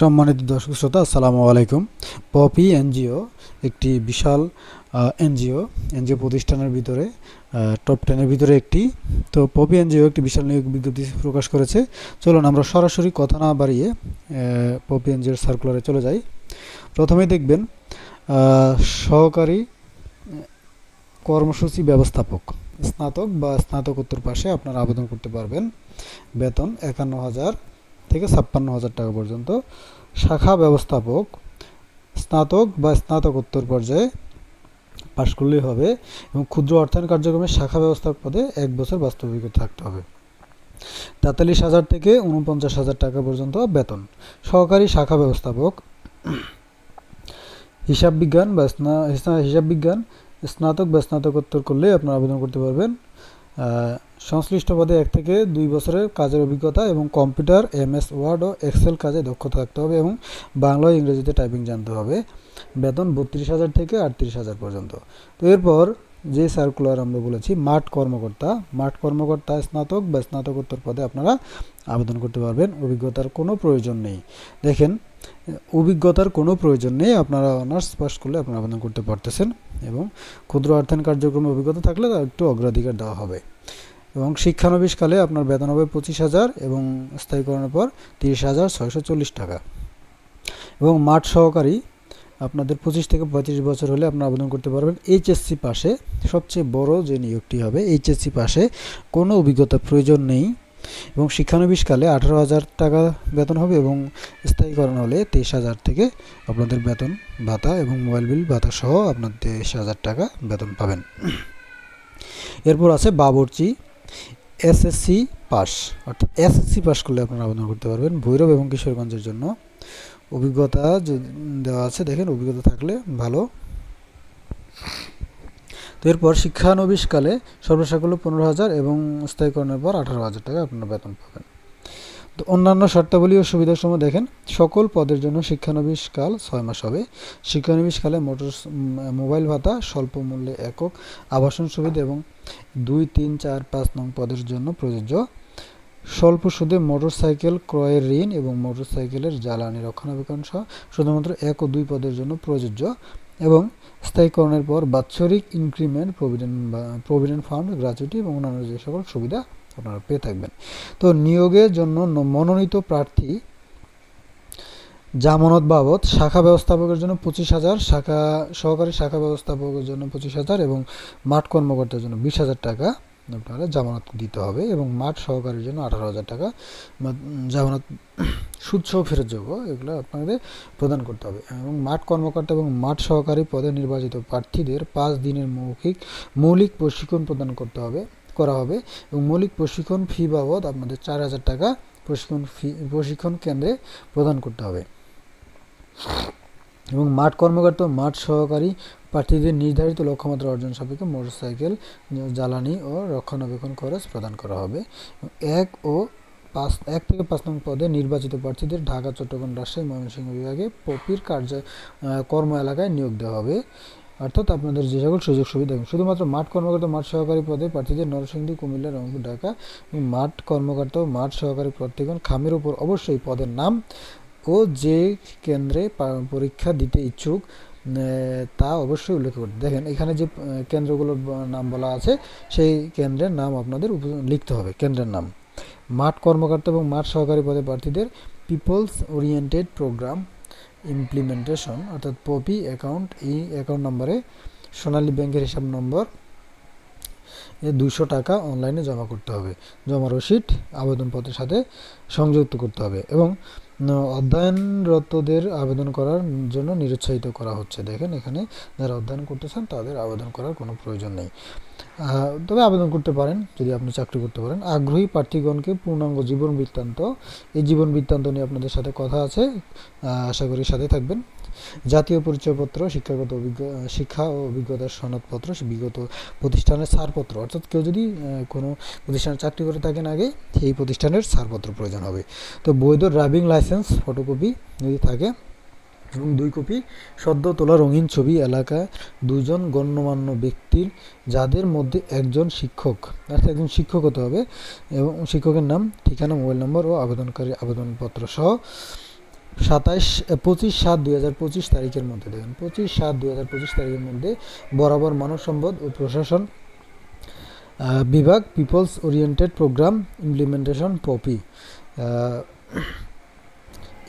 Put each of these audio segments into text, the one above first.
সম্মানিত দর্শক শ্রোতা, আসসালামু আলাইকুম। পপি এনজিও, একটি বিশাল এনজিও এনজিও প্রতিষ্ঠানের ভিতরে টপ টেনের ভিতরে একটি। তো পপি এনজিও একটি বিশাল নিয়োগ বিজ্ঞপ্তি প্রকাশ করেছে। চলুন আমরা সরাসরি কথা না বাড়িয়ে পপি এনজিওর সার্কুলারে চলে যাই। প্রথমেই দেখবেন সহকারী কর্মসূচি ব্যবস্থাপক, স্নাতক বা স্নাতকোত্তর পাশে আপনারা আবেদন করতে পারবেন। বেতন একান্ন হাজার থেকে ছাপ্পান্ন হাজার টাকা পর্যন্ত শাখা ব্যবস্থাপক, স্নাতক বা স্নাতকোত্তর পর্যায়ে পাশ করলেই হবে এবং ক্ষুদ্র অর্থায়ন কার্যক্রমের শাখা ব্যবস্থাপক পদে এক বছর বাস্তব অভিজ্ঞতা থাকতে হবে। তেতাল্লিশ হাজার থেকে উনপঞ্চাশ হাজার টাকা পর্যন্ত বেতন। সহকারী শাখা ব্যবস্থাপক, হিসাব বিজ্ঞান বা হিসাব বিজ্ঞান, স্নাতক বা স্নাতকোত্তর করলে আপনারা আবেদন করতে পারবেন। সংশ্লিষ্ট পদে এক থেকে দুই বছরের কাজের অভিজ্ঞতা এবং কম্পিউটার, এমএস, ওয়ার্ড ও এক্সেল কাজে দক্ষতা থাকতে হবে এবং বাংলা ও ইংরেজিতে টাইপিং জানতে হবে। বেতন বত্রিশ হাজার থেকে আটত্রিশ হাজার পর্যন্ত। তো এরপর যে সার্কুলার আমরা বলেছি, মাঠ কর্মকর্তা। মাঠ কর্মকর্তা, স্নাতক বা স্নাতকোত্তর পদে আপনারা আবেদন করতে পারবেন। অভিজ্ঞতার কোনো প্রয়োজন নেই। দেখেন, অভিজ্ঞতার কোনো প্রয়োজন নেই, আপনারা অনার্স পাস করলে আপনারা আবেদন করতে পারতেছেন এবং ক্ষুদ্র অর্থায়ন কার্যক্রমে অভিজ্ঞতা থাকলে তার একটু অগ্রাধিকার দেওয়া হবে। এবং শিক্ষানবিশকালে আপনার বেতন হবে পঁচিশ হাজার এবং স্থায়ীকরণের পর তিরিশ হাজার ছয়শো চল্লিশ টাকা। এবং মাঠ সহকারী আপনাদের পঁচিশ থেকে পঁয়ত্রিশ বছর হলে আপনারা আবেদন করতে পারবেন। এইচএসসি পাশে সবচেয়ে বড় যে নিয়োগটি হবে, এইচএসসি পাশে কোনো অভিজ্ঞতার প্রয়োজন নেই। এবং শিক্ষানবিশকালে আঠারো হাজার টাকা বেতন হবে এবং স্থায়ীকরণ হলে তেইশ হাজার থেকে আপনাদের বেতন ভাতা এবং মোবাইল বিল, ভাতা সহ আপনার তেইশ হাজার টাকা বেতন পাবেন। এরপর আছে বাবরচি। এসএসসি পাস, অর্থাৎ এসএসসি পাস করলে আপনারা আবেদন করতে পারবেন ভৈরব এবং কিশোরগঞ্জের জন্য। অভিজ্ঞতা যদি দেওয়া আছে, দেখেন অভিজ্ঞতা থাকলে ভালো। তো এরপর শিক্ষানবিশকালে সর্বসাকুল্য পনেরো হাজার এবং স্থায়ীকরণের পর আঠারো হাজার টাকা আপনারা বেতন পাবেন। তো অন্যান্য শর্তাবলী ও সুবিধাসমূহ দেখেন। সকল পদের জন্য শিক্ষানবিশকাল ছয় মাস হবে। শিক্ষানবিশকালে মোটর মোবাইল ভাতা স্বল্প মূল্যে একক আবাসন সুবিধা এবং দুই, তিন, চার, পাঁচ নং পদের জন্য প্রযোজ্য। স্বল্প সুদে মোটরসাইকেল ক্রয়ের ঋণ এবং মোটরসাইকেলের জ্বালানি রক্ষণাবেক্ষণ সহ শুধুমাত্র এক ও দুই পদের জন্য প্রযোজ্য এবং স্থায়ীকরণের পর বাৎসরিক increment provident provident fund gratuity এবং অন্যান্য যে সকল সুবিধা আপনারা পেয়ে থাকবেন। তো নিয়োগের জন্য মনোনীত প্রার্থী জামানত বাবদ শাখা ব্যবস্থাপকের জন্য পঁচিশ হাজার, শাখা, সহকারী শাখা ব্যবস্থাপকের জন্য পঁচিশ হাজার এবং মাঠ কর্মকর্তার জন্য বিশ হাজার টাকা আপনারা জামানত দিতে হবে এবং মাঠ সহকারীর জন্য আঠারো হাজার টাকা। জামানত সুদসহ ফেরতযোগ্য এগুলো আপনাদের প্রদান করতে হবে। এবং মাঠ কর্মকর্তা এবং মাঠ সহকারী পদে নির্বাচিত প্রার্থীদের পাঁচ দিনের মৌখিক, মৌলিক প্রশিক্ষণ প্রদান করতে হবে। করা হবে এবং মৌলিক প্রশিক্ষণ ফি বাবদ আপনাদের চার হাজার টাকা প্রশিক্ষণ ফি প্রশিক্ষণ কেন্দ্রে প্রদান করতে হবে। এবং মাঠ কর্মকর্তা মাঠ সহকারী প্রার্থীদের নির্ধারিত লক্ষ্যমাত্রা অর্জন সাপেক্ষে মোটরসাইকেল, জ্বালানি ও রক্ষণাবেক্ষণ খরচ প্রদান করা হবে। এক ও পাঁচ, এক থেকে পাঁচ নং পদে নির্বাচিত প্রার্থীদের ঢাকা, চট্টগ্রাম, রাজশাহী, ময়মনসিংহ বিভাগে পপির কার্য কর্ম এলাকায় নিয়োগ দেওয়া হবে। অর্থাৎ আপনাদের যে সকল সুযোগ সুবিধা শুধুমাত্র মাঠ কর্মকর্তা, মাঠ সহকারী পদে প্রার্থীদের নরসিংদী, কুমিল্লা, রংপুর, ঢাকা মাঠ কর্মকর্তা ও মাঠ সহকারী প্রার্থীগণ খামের উপর অবশ্যই পদের নাম ও যে কেন্দ্রে পরীক্ষা দিতে ইচ্ছুক তা অবশ্যই উল্লেখ করতে দেখেন, এখানে যে কেন্দ্রগুলোর নাম বলা আছে, সেই কেন্দ্রের নাম আপনাদের লিখতে হবে, কেন্দ্রের নাম। মাঠ কর্মকর্তা এবং মাঠ সহকারী পদে প্রার্থীদের পিপলস ওরিয়েন্টেড প্রোগ্রাম ইমপ্লিমেন্টেশন অর্থাৎ পপি অ্যাকাউন্ট এই অ্যাকাউন্ট নম্বরে সোনালী ব্যাংকের হিসাব নম্বর দুশো টাকা অনলাইনে জমা করতে হবে। জমা রসিদ, আবেদনপত্রের সাথে সংযুক্ত করতে হবে এবং অধ্যয়নরতদের আবেদন করার জন্য নিরুৎসাহিত করা হচ্ছে। দেখেন এখানে যারা অধ্যয়ন করতেছেন তাদের আবেদন করার কোনো প্রয়োজন নেই। তবে আবেদন করতে পারেন, যদি আপনি চাকরি করতে পারেন। আগ্রহী প্রার্থীগণকে পূর্ণাঙ্গ জীবন বৃত্তান্ত, এই জীবন বৃত্তান্ত নিয়ে আপনাদের সাথে কথা আছে। আশা করি সাথে থাকবেন। জাতীয় পরিচয়পত্র, শিক্ষাগত অভিজ্ঞ, শিক্ষা ও অভিজ্ঞতার সনদপত্র, বিগত প্রতিষ্ঠানের ছাড়পত্র। অর্থাৎ কেউ যদি কোনো প্রতিষ্ঠানে চাকরি করে থাকেন আগে, সেই প্রতিষ্ঠানের ছাড়পত্র প্রয়োজন হবে। তো বৈধ ড্রাইভিং লাইসেন্স, ফটোকপি যদি থাকে এবং দুই কপি সদ্য তোলা রঙিন ছবি এলাকায় দুজন গণ্যমান্য ব্যক্তির, যাদের মধ্যে একজন শিক্ষক, অর্থাৎ একজন শিক্ষক হতে হবে এবং শিক্ষকের নাম, ঠিকানা, মোবাইল নম্বর ও আবেদনকারী আবেদনপত্র সহ সাতাইশ পঁচিশ সাত দুই হাজার পঁচিশ তারিখের মধ্যে দেখেন। পঁচিশ সাত দুই হাজার পঁচিশ তারিখের মধ্যে বরাবর মানব সম্পদ ও প্রশাসন বিভাগ, peoples oriented programme implementation, POPI.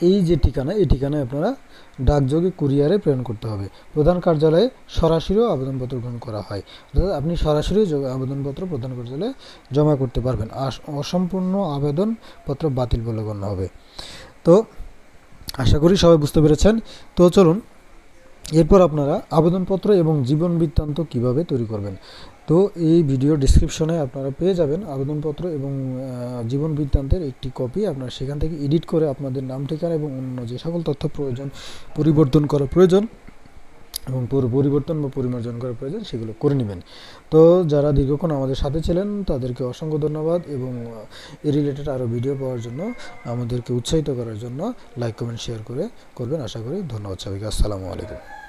এই যে ঠিকানা, এই ঠিকানায় আপনারা ডাকযোগে, কুরিয়ারে প্রেরণ করতে হবে। প্রধান কার্যালয়ে সরাসরিও আবেদনপত্র গ্রহণ করা হয়। অর্থাৎ আপনি সরাসরি আবেদনপত্র প্রধান কার্যালয়ে জমা করতে পারবেন। অসম্পূর্ণ আবেদনপত্র বাতিল বলে গণ্য হবে। তো আশা করি সবাই বুঝতে পেরেছেন। তো চলুন, এরপর আপনারা আবেদনপত্র এবং জীবন বৃত্তান্ত কীভাবে তৈরি করবেন। তো এই ভিডিও ডিসক্রিপশনে আপনারা পেয়ে যাবেন আবেদনপত্র এবং জীবন বৃত্তান্তের একটি কপি আপনারা সেখান থেকে এডিট করে আপনাদের নাম, ঠিকানা এবং অন্য যে সকল তথ্য প্রয়োজন, পরিবর্তন করা প্রয়োজন। এবং পুরো পরিবর্তন বা পরিমার্জন করা প্রয়োজন, সেগুলো করে নেবেন। তো যারা দীর্ঘক্ষণ আমাদের সাথে ছিলেন, তাদেরকে অসংখ্য ধন্যবাদ এবং, এ রিলেটেড আরও ভিডিও পাওয়ার জন্য, আমাদেরকে উৎসাহিত করার জন্য লাইক কমেন্ট শেয়ার করে করবেন। আশা করি ধন্যবাদ সবাইকে। আসসালামু আলাইকুম।